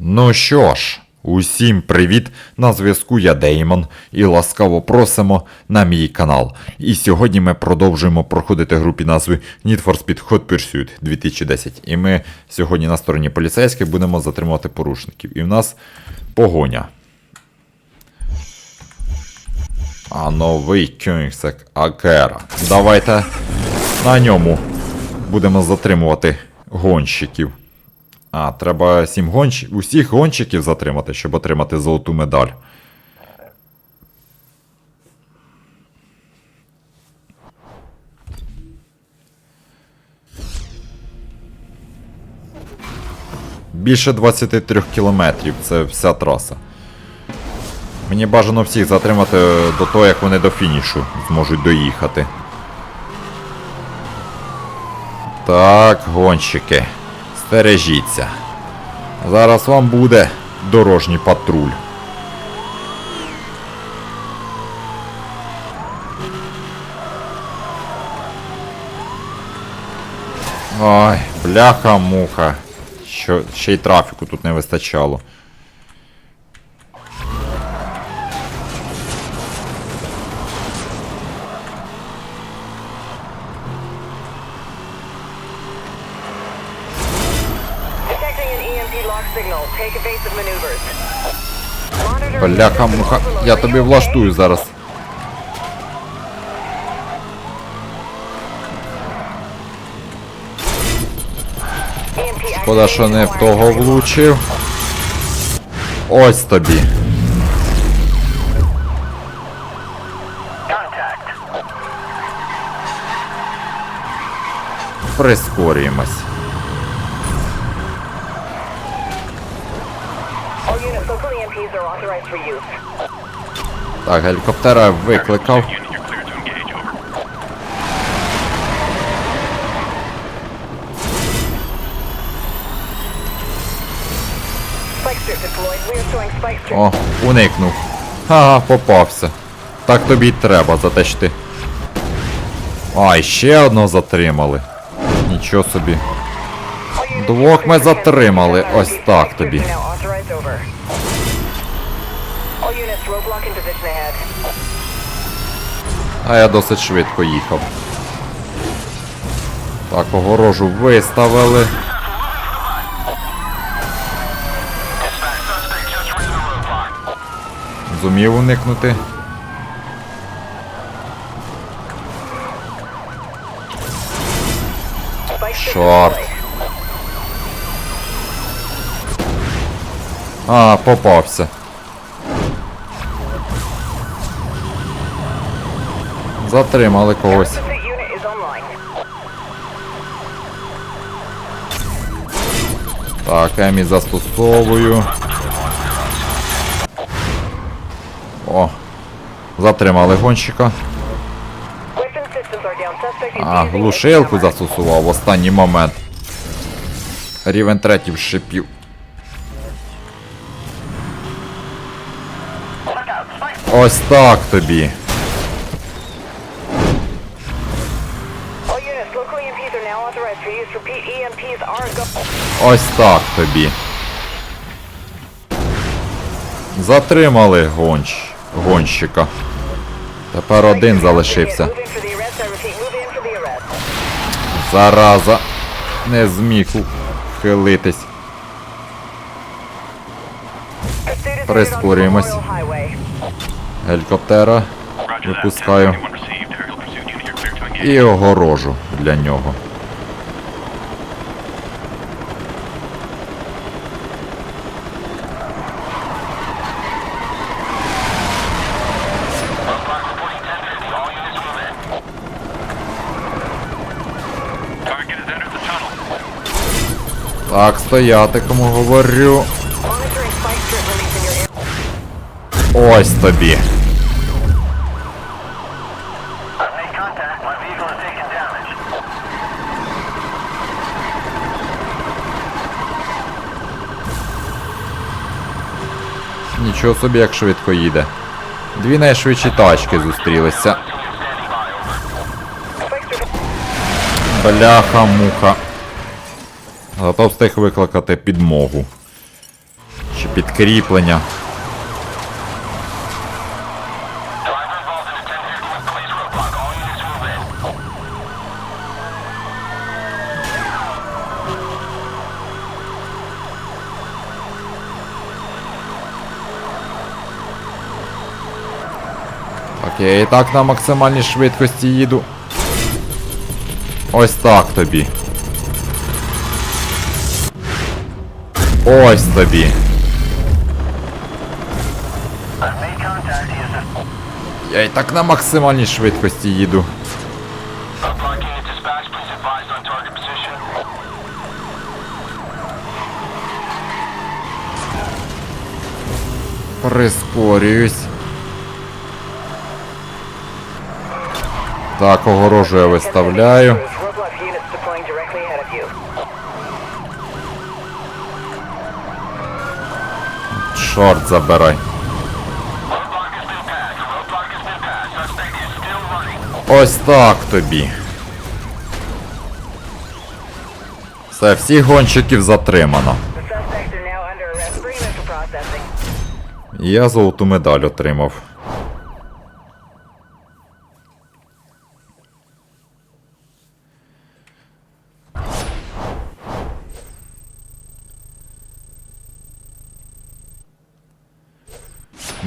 Ну що ж, усім привіт! На зв'язку я Деймон і ласкаво просимо на мій канал. І сьогодні ми продовжуємо проходити гру під назвою Need for Speed Hot Pursuit 2010. І ми сьогодні на стороні поліцейських будемо затримувати порушників. І в нас погоня. А новий Кюнігсек Акера. Давайте на ньому будемо затримувати гонщиків. А, треба сім гонщ... усіх гонщиків затримати, щоб отримати золоту медаль. Більше 23 кілометрів це вся траса. Мені бажано всіх затримати до того, як вони до фінішу зможуть доїхати. Так, гонщики, стережіться. Зараз вам буде дорожній патруль. Ой, бляха-муха. Ще й трафіку тут не вистачало. Бляха-муха, я тобі влаштую зараз. Шкода, що не в того влучив. Ось тобі. Прискорюємось. Storing spike strip. О, уникнув. Ага, попався. Так тобі й треба за те, що ти. Ай, ще одного затримали. Нічого собі. Двох ми затримали. Ось так тобі. А я досить швидко їхав. Так, огорожу виставили. Зумів уникнути. Чорт. А, попався. Затримали когось. Так, Емі застосовую. О. Затримали гонщика. А, глушилку застосував в останній момент. Рівень третій вшипів. Ось так тобі. Ось так тобі. Затримали гонщ... гонщика. Тепер один залишився. Зараза. Не зміг ухилитись. Прискорюємось. Гелікоптера випускаю. І огорожу для нього. Так, стояти, кому говорю. Ось тобі. Нічого собі, як швидко їде. Дві найшвидші тачки зустрілися. Бляха-муха. Зато встиг викликати підмогу. Чи підкріплення. І так на максимальній швидкості їду. Ось так тобі. Ось тобі. Я і так на максимальній швидкості їду. Unblocking Так, огорожу я виставляю. Чорт забирай. Ось так тобі. Все, всіх гонщиків затримано. Я золоту медаль отримав.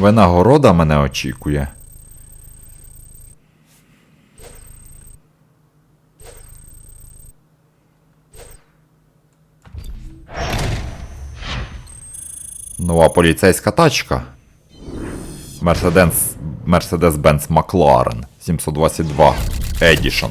Винагорода мене очікує. Нова поліцейська тачка. Mercedes, Mercedes-Benz McLaren 722 Edition.